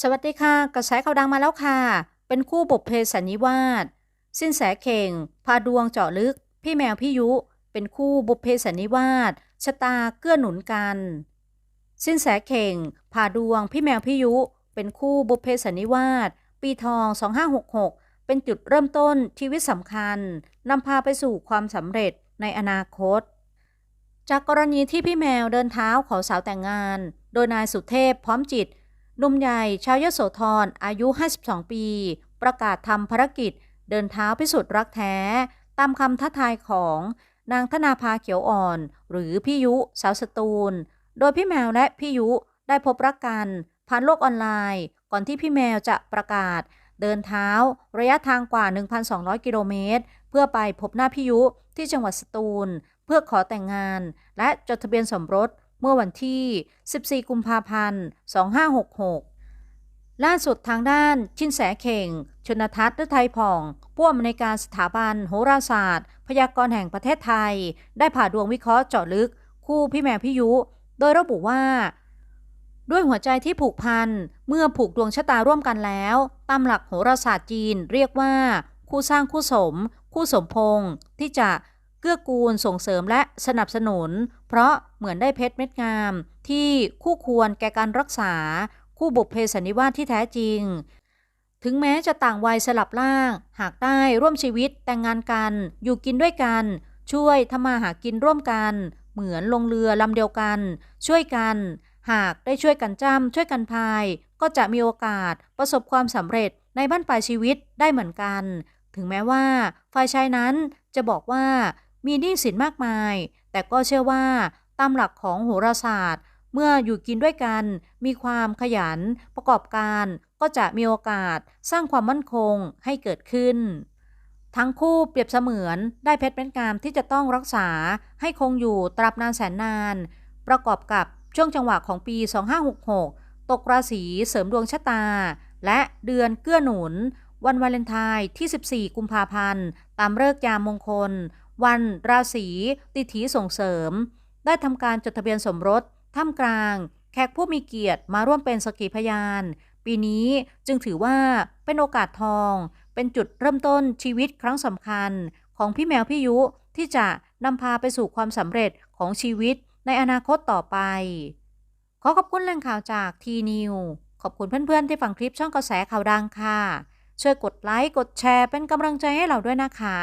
สวัสดีค่ะ กระแสข่าวดังมาแล้วค่ะ เป็นคู่บุพเพสันนิวาสสิ้นแสเข่ง พาดวงเจาะลึก พี่แมวพี่ยุ เป็นคู่บุพเพสันนิวาสชะตาเกื้อหนุนกัน สิ้นแสเข่ง พาดวงพี่แมวพี่ยุ เป็นคู่บุพเพสันนิวาสปีทอง 2566 เป็นจุดเริ่มต้นชีวิตสำคัญนำพาไปสู่ความสำเร็จในอนาคต จากกรณีที่พี่แมวเดินเท้าขอสาวแต่งงาน โดยนายสุเทพพร้อมจิต นุ่มใหญ่ชาวยโสธรอายุ 52 ปี ประกาศทำภารกิจ เดินเท้าพิสูจน์รักแท้ ตามคำท้าทายของนางธนาภาเขียวอ่อน หรือพี่ยุ สาวสตูล โดยพี่แมวและพี่ยุได้พบรักกันผ่านโลกออนไลน์ ก่อนที่พี่แมวจะประกาศ เดินเท้าระยะทางกว่า 1,200 กิโลเมตร เพื่อไปพบหน้าพี่ยุที่จังหวัดสตูล เพื่อขอแต่งงาน และจดทะเบียนสมรส เมื่อวันที่ 14 กุมภาพันธ์ 2566 ล่าสุดทางด้านชินแสเข่ง ชนทัศน์ฤทัยผ่อง ผู้อำนวยการสถาบันโหราศาสตร์ พยากรณ์แห่งประเทศไทย ได้ผ่าดวงวิเคราะห์เจาะลึก คู่พี่แมวพี่ยุ โดยระบุว่า ด้วยหัวใจที่ผูกพัน เมื่อผูกดวงชะตาร่วมกันแล้ว ตามหลักโหราศาสตร์จีนเรียกว่า คู่สร้างคู่สม คู่สมพงษ์ที่จะ เกื้อกูลส่งเสริมและสนับสนุน เพราะเหมือนได้เพชรเม็ดงาม ที่คู่ควรแก่การรักษา คู่บุพเพสันนิวาสที่แท้จริง ถึงแม้จะต่างวัยสลับร่าง หากได้ร่วมชีวิตแต่งงานกัน อยู่กินด้วยกัน ช่วยทำมาหากินร่วมกัน เหมือนลงเรือลำเดียวกัน ช่วยกัน หากได้ช่วยกันจ้ำช่วยกันพาย ก็จะมีโอกาสประสบความสำเร็จในบ้านปลายชีวิตได้เหมือนกัน ถึงแม้ว่าฝ่ายชายนั้นจะบอกว่า มีหนี้สินมากมาย แต่ก็เชื่อว่าตามหลักของโหราศาสตร์ เมื่ออยู่กินด้วยกัน มีความขยัน ประกอบการ ก็จะมีโอกาสสร้างความมั่นคงให้เกิดขึ้น ทั้งคู่เปรียบเสมือนได้เพชรเป็นงามที่จะต้องรักษาให้คงอยู่ตราบนานแสนนาน ประกอบกับช่วงจังหวะของปี 2566 ตกราศีเสริมดวงชะตา และเดือนเกื้อหนุน วันวาเลนไทน์ที่ 14 กุมภาพันธ์ ตามฤกษ์ยามมงคล วันราศีติถีส่งเสริม ได้ทำการจดทะเบียนสมรสท่ามกลาง แขกผู้มีเกียรติมาร่วมเป็นสกขีพยาน ปีนี้จึงถือว่าเป็นโอกาสทอง เป็นจุดเริ่มต้นชีวิตครั้งสำคัญ ของพี่แมวพี่ยุที่จะนำพาไปสู่ความสำเร็จของชีวิตในอนาคตต่อไป ขอขอบคุณแหล่งข่าวจากทีนิวขอบคุณเพื่อนๆที่ฟังคลิปช่องกระแสข่าวดังค่ะ ช่วยกดไลค์ กดแชร์เป็นกำลังใจให้เราด้วยนะคะ